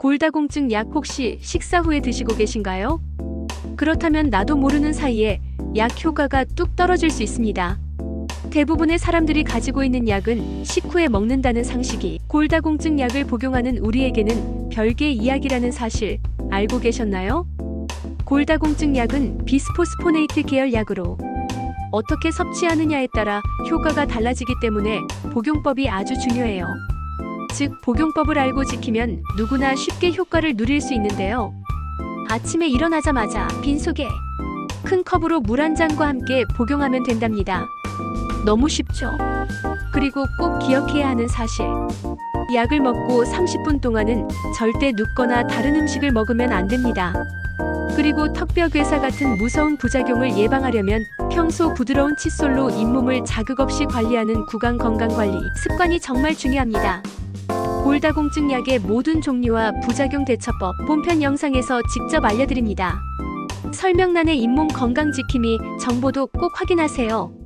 골다공증 약 혹시 식사 후에 드시고 계신가요? 그렇다면 나도 모르는 사이에 약 효과가 뚝 떨어질 수 있습니다. 대부분의 사람들이 가지고 있는 약은 식후에 먹는다는 상식이 골다공증 약을 복용하는 우리에게는 별개의 이야기라는 사실 알고 계셨나요? 골다공증 약은 비스포스포네이트 계열 약으로 어떻게 섭취하느냐에 따라 효과가 달라지기 때문에 복용법이 아주 중요해요. 즉, 복용법을 알고 지키면 누구나 쉽게 효과를 누릴 수 있는데요. 아침에 일어나자마자 빈속에 큰 컵으로 물 한 잔과 함께 복용하면 된답니다. 너무 쉽죠? 그리고 꼭 기억해야 하는 사실. 약을 먹고 30분 동안은 절대 눕거나 다른 음식을 먹으면 안 됩니다. 그리고 턱뼈 괴사 같은 무서운 부작용을 예방하려면 평소 부드러운 칫솔로 잇몸을 자극 없이 관리하는 구강 건강 관리 습관이 정말 중요합니다. 골다공증 약의 모든 종류와 부작용 대처법 본편 영상에서 직접 알려드립니다. 설명란의 잇몸 건강 지킴이 정보도 꼭 확인하세요.